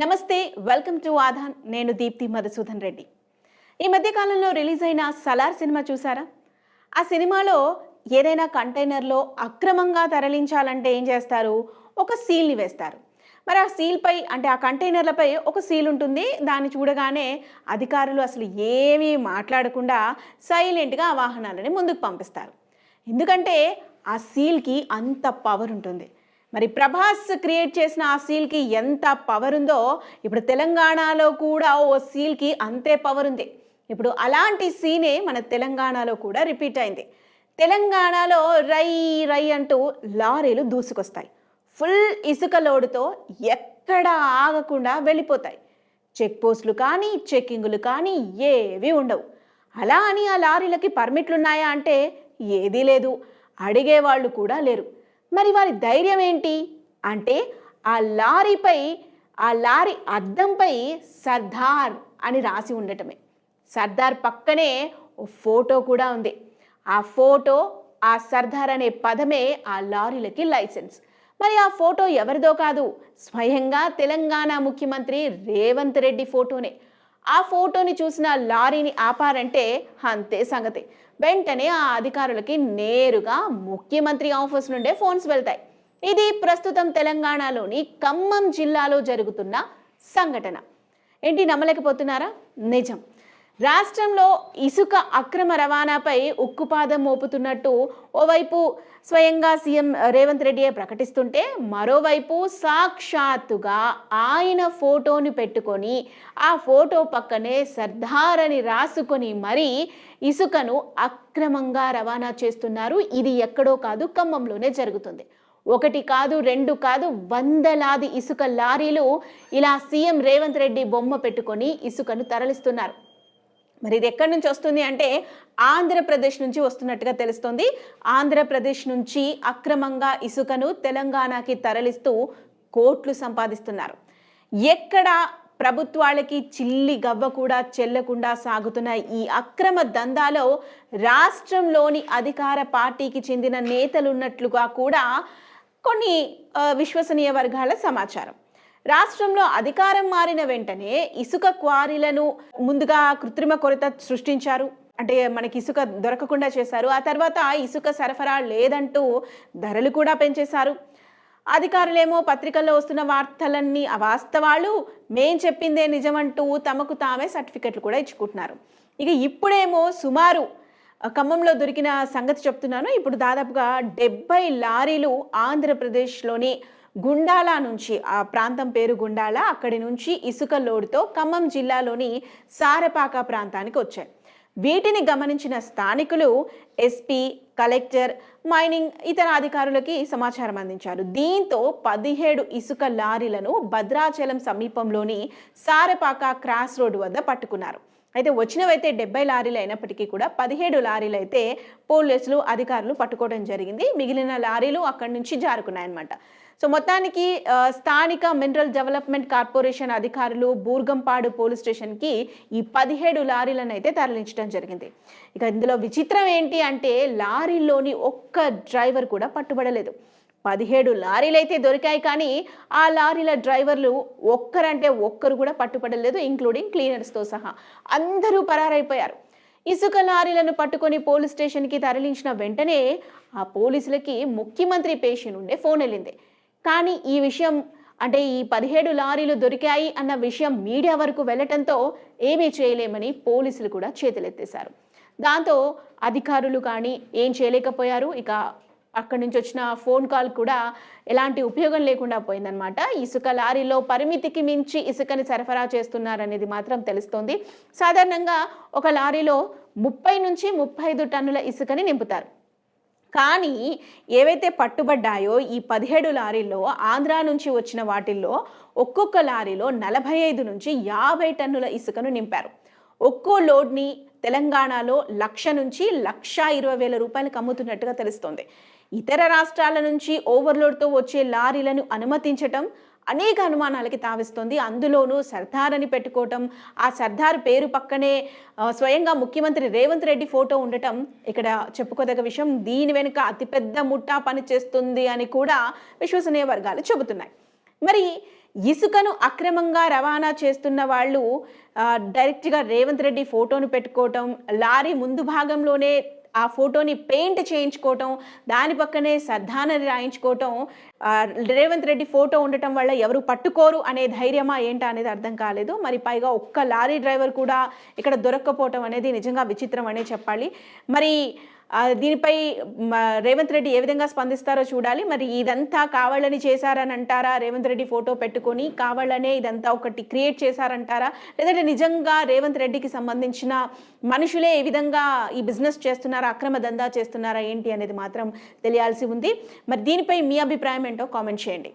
నమస్తే welcome to ఆధాన్. నేను దీప్తి మధుసూదన్ రెడ్డి. ఈ మధ్యకాలంలో రిలీజ్ అయిన సలార్ సినిమా చూసారా? ఆ సినిమాలో ఏదైనా కంటైనర్లో అక్రమంగా తరలించాలంటే ఏం చేస్తారు? ఒక సీల్ని వేస్తారు. మరి ఆ సీల్పై అంటే ఆ కంటైనర్లపై ఒక సీల్ ఉంటుంది. దాన్ని చూడగానే అధికారులు అసలు ఏమీ మాట్లాడకుండా సైలెంట్గా ఆ వాహనాలని ముందుకు పంపిస్తారు. ఎందుకంటే ఆ సీల్కి అంత పవర్ ఉంటుంది. మరి ప్రభాస్ క్రియేట్ చేసిన ఆ సీల్కి ఎంత పవర్ ఉందో ఇప్పుడు తెలంగాణలో కూడా ఓ సీల్కి అంతే పవర్ ఉంది. ఇప్పుడు అలాంటి సీనే మన తెలంగాణలో కూడా రిపీట్ అయింది. తెలంగాణలో రై రై అంటూ లారీలు దూసుకొస్తాయి. ఫుల్ ఇసుక లోడుతో ఎక్కడ ఆగకుండా వెళ్ళిపోతాయి. చెక్ పోస్టులు కానీ చెక్కింగులు కానీ ఏవి ఉండవు. అలా అని ఆ లారీలకి పర్మిట్లు ఉన్నాయా అంటే ఏదీ లేదు. అడిగేవాళ్ళు కూడా లేరు. మరి వారి ధైర్యం ఏంటి? అంటే ఆ లారీపై ఆ లారీ అద్దంపై సర్దార్ అని రాసి ఉండటమే. సర్దార్ పక్కనే ఓ ఫోటో కూడా ఉంది. ఆ ఫోటో ఆ సర్దార్ అనే పదమే ఆ లారీలకి లైసెన్స్. మరి ఆ ఫోటో ఎవరిదో కాదు స్వయంగా తెలంగాణ ముఖ్యమంత్రి రేవంత్ రెడ్డి ఫోటోనే. ఆ ఫోటోని చూసిన లారీని ఆపారంటే అంతే సంగతి. వెంటనే ఆ అధికారులకి నేరుగా ముఖ్యమంత్రి ఆఫీస్ నుండే ఫోన్స్ వెళ్తాయి. ఇది ప్రస్తుతం తెలంగాణలోని ఖమ్మం జిల్లాలో జరుగుతున్న సంఘటన. ఏంటి నమ్మలేకపోతున్నారా? నిజం. రాష్ట్రంలో ఇసుక అక్రమ రవాణాపై ఉక్కుపాదం మోపుతున్నట్టు ఓవైపు స్వయంగా సీఎం రేవంత్ రెడ్డియే ప్రకటిస్తుంటే మరోవైపు సాక్షాత్తుగా ఆయన ఫోటోని పెట్టుకొని ఆ ఫోటో పక్కనే సర్దార్ అని రాసుకొని మరీ ఇసుకను అక్రమంగా రవాణా చేస్తున్నారు. ఇది ఎక్కడో కాదు ఖమ్మంలోనే జరుగుతుంది. ఒకటి కాదు రెండు కాదు వందలాది ఇసుక లారీలు ఇలా సీఎం రేవంత్ రెడ్డి బొమ్మ పెట్టుకొని ఇసుకను తరలిస్తున్నారు. మరి ఇది ఎక్కడి నుంచి వస్తుంది అంటే ఆంధ్రప్రదేశ్ నుంచి వస్తున్నట్టుగా తెలుస్తోంది. ఆంధ్రప్రదేశ్ నుంచి అక్రమంగా ఇసుకను తెలంగాణకి తరలిస్తూ కోట్లు సంపాదిస్తున్నారు. ఎక్కడ ప్రభుత్వాలకి చిల్లి గవ్వ కూడా చెల్లకుండా సాగుతున్న ఈ అక్రమ దందాలో రాష్ట్రంలోని అధికార పార్టీకి చెందిన నేతలున్నట్లుగా కూడా కొన్ని విశ్వసనీయ వర్గాల సమాచారం. రాష్ట్రంలో అధికారం మారిన వెంటనే ఇసుక క్వారీలను ముందుగా కృత్రిమ కొరత సృష్టించారు. అంటే మనకి ఇసుక దొరకకుండా చేశారు. ఆ తర్వాత ఇసుక సరఫరా లేదంటూ ధరలు కూడా పెంచేశారు. అధికారులేమో పత్రికల్లో వస్తున్న వార్తలన్నీ అవాస్తవాలు. మేం చెప్పిందే నిజమంటూ తమకు తామే సర్టిఫికెట్లు కూడా ఇచ్చుకుంటున్నారు. ఇక ఇప్పుడేమో సుమారు ఖమ్మంలో దొరికిన సంగతి చెప్తున్నాను. ఇప్పుడు దాదాపుగా డెబ్బై లారీలు ఆంధ్రప్రదేశ్లోని గుండాల నుంచి ఆ ప్రాంతం పేరు గుండాల అక్కడి నుంచి ఇసుక లోడుతో ఖమ్మం జిల్లాలోని సారపాక ప్రాంతానికి వచ్చాయి. వీటిని గమనించిన స్థానికులు ఎస్పీ కలెక్టర్ మైనింగ్ ఇతర అధికారులకి సమాచారం అందించారు. దీంతో పదిహేడు ఇసుక లారీలను భద్రాచలం సమీపంలోని సారపాక క్రాస్ రోడ్డు వద్ద పట్టుకున్నారు. అయితే వచ్చినవైతే డెబ్బై లారీలు అయినప్పటికీ కూడా పదిహేడు లారీలు అయితే పోలీసులు అధికారులు పట్టుకోవడం జరిగింది. మిగిలిన లారీలు అక్కడి నుంచి జారుకున్నాయన్నమాట. సో మొత్తానికి స్థానిక మినరల్ డెవలప్మెంట్ కార్పొరేషన్ అధికారులు బూర్గంపాడు పోలీస్ స్టేషన్కి ఈ పదిహేడు లారీలను అయితే తరలించడం జరిగింది. ఇక ఇందులో విచిత్రం ఏంటి అంటే లారీలోని ఒక్క డ్రైవర్ కూడా పట్టుబడలేదు. పదిహేడు లారీలు అయితే దొరికాయి కానీ ఆ లారీల డ్రైవర్లు ఒక్కరంటే ఒక్కరు కూడా పట్టుపడలేదు ఇంక్లూడింగ్ క్లీనర్స్తో సహా. అందరూ పరారైపోయారు. ఇసుక లారీలను పట్టుకొని పోలీస్ స్టేషన్కి తరలించిన వెంటనే ఆ పోలీసులకి ముఖ్యమంత్రి పేషి నుండే ఫోన్ వెళ్ళింది. కానీ ఈ విషయం అంటే ఈ పదిహేడు లారీలు దొరికాయి అన్న విషయం మీడియా వరకు వెళ్ళటంతో ఏమీ చేయలేమని పోలీసులు కూడా చేతులెత్తేశారు. దాంతో అధికారులు కానీ ఏం చేయలేకపోయారు. ఇక అక్కడి నుంచి వచ్చిన ఫోన్ కాల్ కూడా ఎలాంటి ఉపయోగం లేకుండా పోయిందనమాట ఇసుక లారీలో పరిమితికి మించి ఇసుకని సరఫరా చేస్తున్నారనేది మాత్రం తెలుస్తోంది. సాధారణంగా ఒక లారీలో ముప్పై నుంచి ముప్పై ఐదు టన్నుల ఇసుకని నింపుతారు. కానీ ఏవైతే పట్టుబడ్డాయో ఈ పదిహేడు లారీల్లో ఆంధ్ర నుంచి వచ్చిన వాటిల్లో ఒక్కొక్క లారీలో నలభై ఐదు నుంచి యాభై టన్నుల ఇసుకను నింపారు. ఒక్కో లోడ్ని తెలంగాణలో లక్ష నుంచి లక్ష ఇరవై వేల రూపాయలకు అమ్ముతున్నట్టుగా తెలుస్తోంది. ఇతర రాష్ట్రాల నుంచి ఓవర్లోడ్తో వచ్చే లారీలను అనుమతించటం అనేక అనుమానాలకి తావిస్తోంది. అందులోనూ సర్దార్ అని పెట్టుకోవటం ఆ సర్దార్ పేరు పక్కనే స్వయంగా ముఖ్యమంత్రి రేవంత్ రెడ్డి ఫోటో ఉండటం ఇక్కడ చెప్పుకోదగ్గ విషయం. దీని వెనుక అతిపెద్ద ముఠా పని చేస్తుంది అని కూడా విశ్వసనీయ వర్గాలు చెబుతున్నాయి. మరి ఇసుకను అక్రమంగా రవాణా చేస్తున్న వాళ్ళు డైరెక్ట్గా రేవంత్ రెడ్డి ఫోటోను పెట్టుకోవటం లారీ ముందు భాగంలోనే ఆ ఫోటోని పెయింట్ చేయించుకోవటం దాని పక్కనే సర్దానని రాయించుకోవటం రేవంత్ రెడ్డి ఫోటో ఉండటం వల్ల ఎవరు పట్టుకోరు అనే ధైర్యమా ఏంటా అనేది అర్థం కాలేదు. మరి పైగా ఒక్క లారీ డ్రైవర్ కూడా ఇక్కడ దొరక్కపోవటం అనేది నిజంగా విచిత్రం అనే చెప్పాలి. మరి దీనిపై రేవంత్ రెడ్డి ఏ విధంగా స్పందిస్తారో చూడాలి. మరి ఇదంతా కావాలని చేశారని అంటారా? రేవంత్ రెడ్డి ఫోటో పెట్టుకొని కావాలనే ఇదంతా ఒకటి క్రియేట్ చేశారంటారా? లేదంటే నిజంగా రేవంత్ రెడ్డికి సంబంధించిన మనుషులే ఏ విధంగా ఈ బిజినెస్ చేస్తున్నారా? అక్రమ దందా చేస్తున్నారా? ఏంటి అనేది మాత్రం తెలియాల్సి ఉంది. మరి దీనిపై మీ అభిప్రాయం ఏంటో కామెంట్ చేయండి.